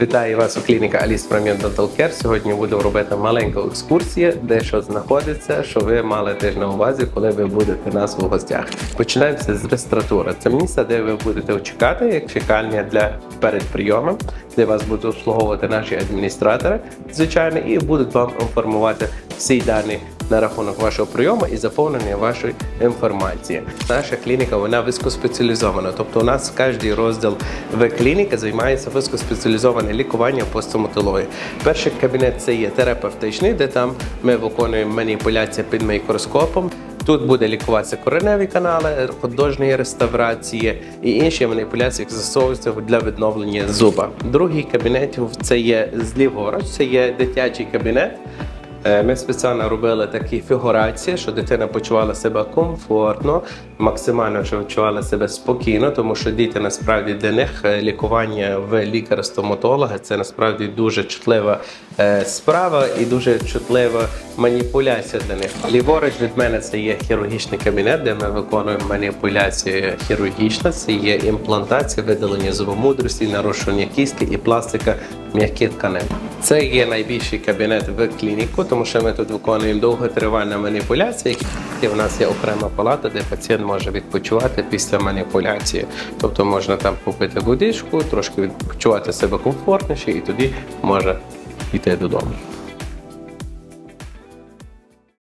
Вітаю вас у клініка Alice Premier Dental Care. Сьогодні буду робити маленьку екскурсію, де що знаходиться, що ви мали теж на увазі, коли ви будете нас у гостях. Починаємося з реєстратури. Це місце, де ви будете чекати, як чекальня для перед прийомом, де вас будуть обслуговувати наші адміністратори, звичайно, і будуть вам інформувати всі дані на рахунок вашого прийому і заповнення вашої інформації. Наша клініка вона високоспеціалізована. Тобто, у нас кожний розділ в клініки займається високоспеціалізоване лікування по стоматології. Перший кабінет це є терапевтичний, де там ми виконуємо маніпуляції під мікроскопом. Тут буде лікуватися кореневі канали, художні реставрації і інші маніпуляції, які застосовуються для відновлення зуба. Другий кабінет це є зліворуч, це є дитячий кабінет. Е, Ми спеціально робили такі фігурації, що дитина почувала себе комфортно, максимально відчувала себе спокійно, тому що діти насправді для них е, лікування в лікаря-стоматолога це насправді дуже чутлива е, справа і дуже чутлива маніпуляція для них. Ліворуч від мене це є хірургічний кабінет, де ми виконуємо маніпуляції хірургічно. Це є імплантація, видалення зубомудрості, нарушення кістки і пластика м'яких тканин. Це є найбільший кабінет в клініку, тому що ми тут виконуємо довготривальні маніпуляції. І в нас є окрема палата, де пацієнт може відпочивати після маніпуляції. Тобто можна там купити водичку, трошки відпочивати себе комфортніше, і тоді може йти додому.